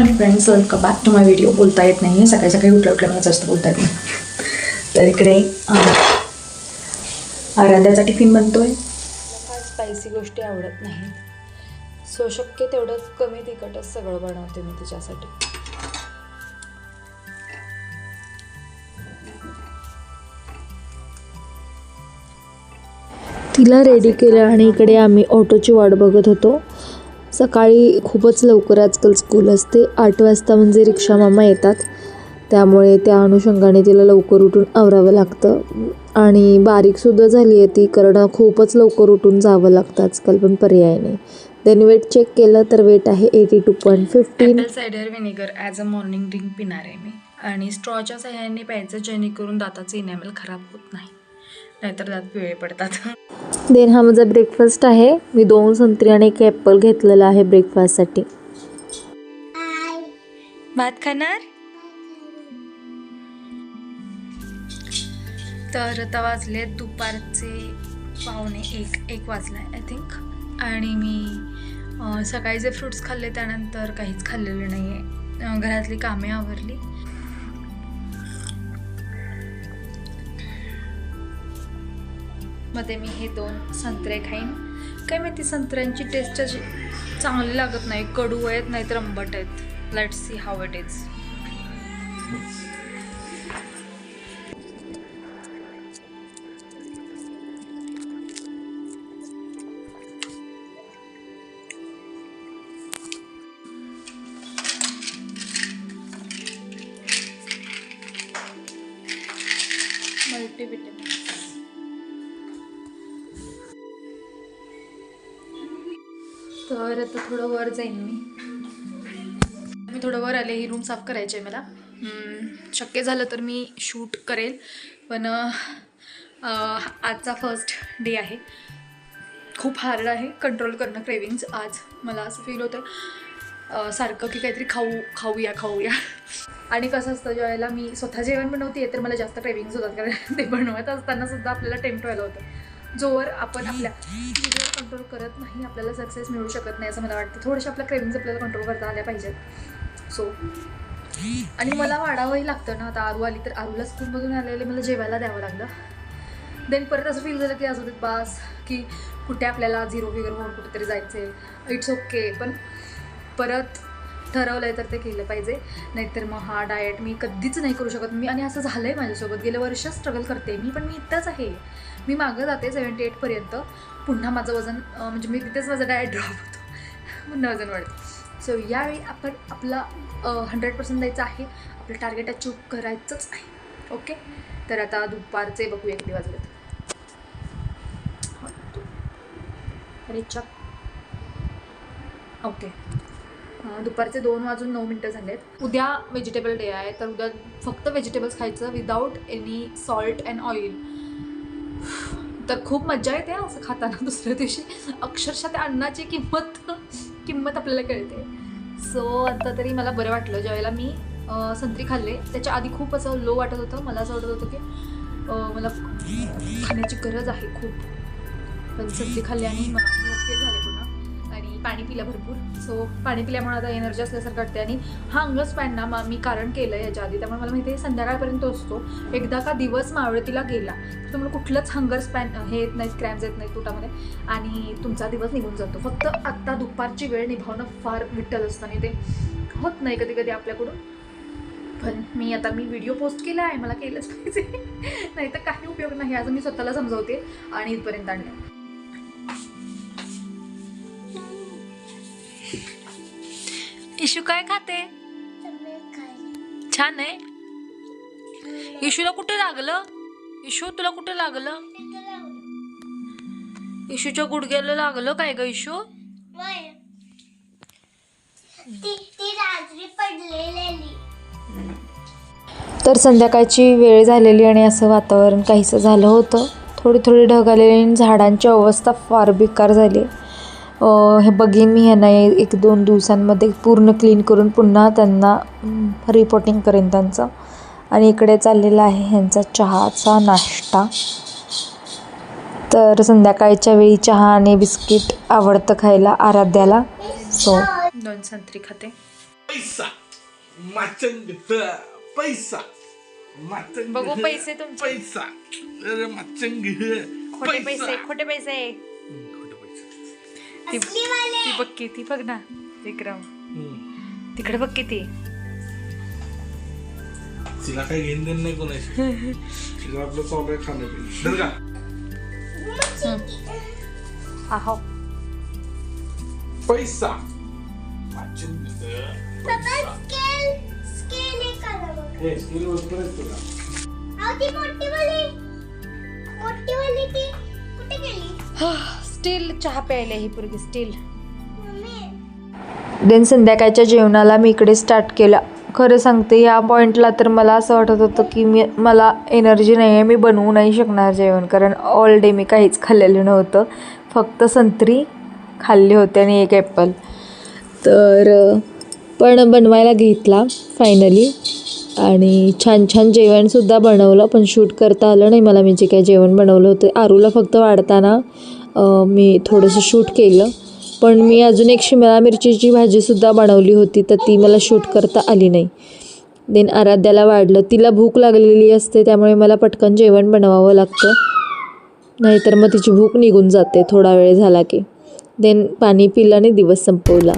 Morning friends welcome back to my video बोलता येत नाही सकाळी सकाळी उठल्या उठल्या मला जास्त बोलता येत नाही. तर इकडे अं, आराध्याचा टिफिन बनतोय. फार स्पायसी गोष्टी आवडत नाहीत. सो शक्य तेवढंच कमी तिखटच सगळं बनवते मी तिच्यासाठी. तिला रेडी केलं आणि इकडे आम्ही ऑटोची वाट बघत होतो. सकाळी खूपच लवकर आजकाल स्कूल असते. आठ वाजता म्हणजे रिक्षा मामा येतात. त्यामुळे त्या अनुषंगाने तिला लवकर उठून आवरावं लागतं. आणि बारीकसुद्धा झाली आहे ती कारण खूपच लवकर उठून जावं लागतं आजकाल पण पर्याय नाही. देन वेट चेक केलं तर वेट आहे eighty two point fifteen cider vinegar as a morning drink पिणार आहे मी. आणि स्ट्रॉच्या सहाय्याने प्यायचं जेणेकरून दाताचं इनॅमल खराब होत नाही. नाहीतर दात पिवळे पडतात. देन हा माझा ब्रेकफास्ट आहे. मी दोन संत्री आणि एक ॲपल घेतलेला आहे ब्रेकफास्टसाठी भात खाणार? तर आता वाजले दुपारचे पावणे एक एक वाजला आय थिंक आणि मी सकाळी जे फ्रुट्स खाल्ले त्यानंतर काहीच खाल्लेलं नाही आहे घरातली कामे आवरली. मध्ये मी हे दोन संत्रे खाईन. काय माहिती संत्र्यांची टेस्ट अशी चांगली लागत नाही. कडू आहेत नाहीतर आंबट आहेत. Let see how it is multivitamin तर आता थोडं वर जाईन मी. मी थोडं वर आले ही रूम साफ करायची आहे मला. शक्य झालं तर मी शूट करेल. पण आजचा फर्स्ट डे आहे. खूप हार्ड आहे. कंट्रोल करणं क्रेविंग्स आज मला असं फील होतं सारखं की काहीतरी खाऊ खाऊया खाऊया. आणि कसं असतं ज्यावेळेला मी स्वतः जेवण बनवते तर मला जास्त क्रेविंग्स होतात. कारण ते बनवत असताना सुद्धा आपल्याला टेम्प व्हायला होतं. जोवर आपण आपल्या जिभेवर कंट्रोल करत नाही आपल्याला सक्सेस मिळू शकत नाही असं मला वाटतं. थोडेसे आपल्या क्रेविंग्स आपल्याला कंट्रोल करता आल्या पाहिजेत. सो आणि मला वाढावंही लागतं ना. आता आरू आली तर आरूला स्कूलमधून आलेले मला जेवायला द्यावं लागलं. देन परत असं फील झालं की असू देत बास की कुठे आपल्याला झिरो फिगर होऊन कुठेतरी जायचं आहे इट्स ओके पण परत ठरवलं आहे तर ते केलं पाहिजे. नाहीतर मग हा डाएट मी कधीच नाही करू शकत. मी आणि असं झालं आहे माझ्यासोबत. गेल्या वर्ष स्ट्रगल करते मी पण मी इथंच आहे. मी मागं जाते सेवन्टी एटपर्यंत पुन्हा माझं वजन म्हणजे मी तिथेच माझं डाएट ड्रॉप होतो. पुन्हा वजन वाढतं. सो यावेळी आपण आपला हंड्रेड पर्सेंट द्यायचं आहे. आपलं टार्गेट अचीव करायचंच आहे. ओके तर आता दुपारचे बघूया किती वाजलेत अरे चक ओके दुपारचे दोन वाजून नऊ मिनटं झालेत. उद्या व्हेजिटेबल डे आहे तर उद्या फक्त व्हेजिटेबल्स खायचं without any salt and oil तर खूप मजा येते असं खाताना दुसऱ्या दिवशी. अक्षरशः त्या अन्नाची किंमत किंमत आपल्याला कळते. सो आता तरी मला बरं वाटलं. ज्यावेळेला मी संत्री खाल्ले त्याच्या आधी खूप असं लो वाटत होतं. मला असं वाटत होतं की मला खाण्याची गरज आहे खूप. पण संत्री खाल्ल्याने मला ओके झाले पुन्हा. पाणी पिलं भरपूर. सो पाणी पिल्यामुळे आता एनर्जी असल्यासारखं वाटते आणि हा हंगस पॅन ना मा- मी कारण केलं आहे याच्या आधी. त्यामुळे मला माहिती आहे संध्याकाळपर्यंत असतो. एकदा का दिवस मावळतीला गेला तर तुम्हाला कुठलंच हंगर स्पॅन हे येत नाहीत क्रॅम्स येत नाहीत तुटामध्ये आणि तुमचा दिवस निघून जातो. फक्त आत्ता दुपारची वेळ निभावणं फार विठ्ठल असतं. आणि ते होत नाही कधी कधी आपल्याकडून. पण मी आता मी व्हिडिओ पोस्ट केला आहे. मला केलंच पाहिजे. नाही तर काही उपयोग नाही. असं मी स्वतःला समजवते आणि इथपर्यंत आणलं इशू काय खाते? छान आहे. इशूला कुठे लागलं? इशू तुला कुठे लागलं? इशूच्या गुडघ्याला लागलं काय ग इशू? तर संध्याकाळची वेळ झालेली आणि असं वातावरण काहीसं झालं होतं. थोडी थोडी ढग आलेली आणि झाडांची अवस्था फार बेकार झाली. हे बघीन मी ह्यांना ए- एक दोन दिवसांमध्ये पूर्ण क्लीन करून पुन्हा त्यांना रिपोर्टिंग करेन त्यांचं. आणि इकडे चाललेला आहे ह्यांचा चहाचा नाश्ता. तर संध्याकाळच्या वेळी चहा आणि बिस्किट आवडतं खायला आराध्याला. सो दोन संत्री खाते. पैसा. माचंग पैसा. माचंग बघू पैसे तुमचे. पैसा. पैसा. खोटे पैसे. ती ती बघ की ती बघ ना विक्रम. तिकडे बघ किती तिला काही घेणं देणं नाही कोणाशी. तिला आपलं चालू आहे खाणं पिणं का आहो. पैसा. ह, हे मोठी वाली मोठी वाली ती कुठे गेली? स्टील चहा प्यायला ही पूर्वी स्टील देन संध्याकाळच्या जेवणाला मी इकडे स्टार्ट केला. खरं सांगते या पॉईंटला तर मला असं वाटत होतं की मी मला एनर्जी नाही आहे मी बनवू नाही शकणार जेवण. कारण ऑल डे मी काहीच खाल्लेलं नव्हतं. फक्त संत्री खाल्ली होती आणि एक ॲपल तर पण बनवायला घेतला फायनली आणि छान छान जेवणसुद्धा बनवलं पण शूट करता आलं नाही मला. मी जे काही जेवण बनवलं होतं आरूला फक्त वाढताना मी थोडंसं शूट केलं. पण मी अजून एक शिमला मिरचीची भाजीसुद्धा बनवली होती तर ती मला शूट करता आली नाही. देन आराध्याला वाढलं. तिला भूक लागलेली असते त्यामुळे मला पटकन जेवण बनवावं लागतं. नाहीतर मग तिची भूक निघून जाते थोडा वेळ झाला की. देन पाणी पिल्याने आणि दिवस संपवला.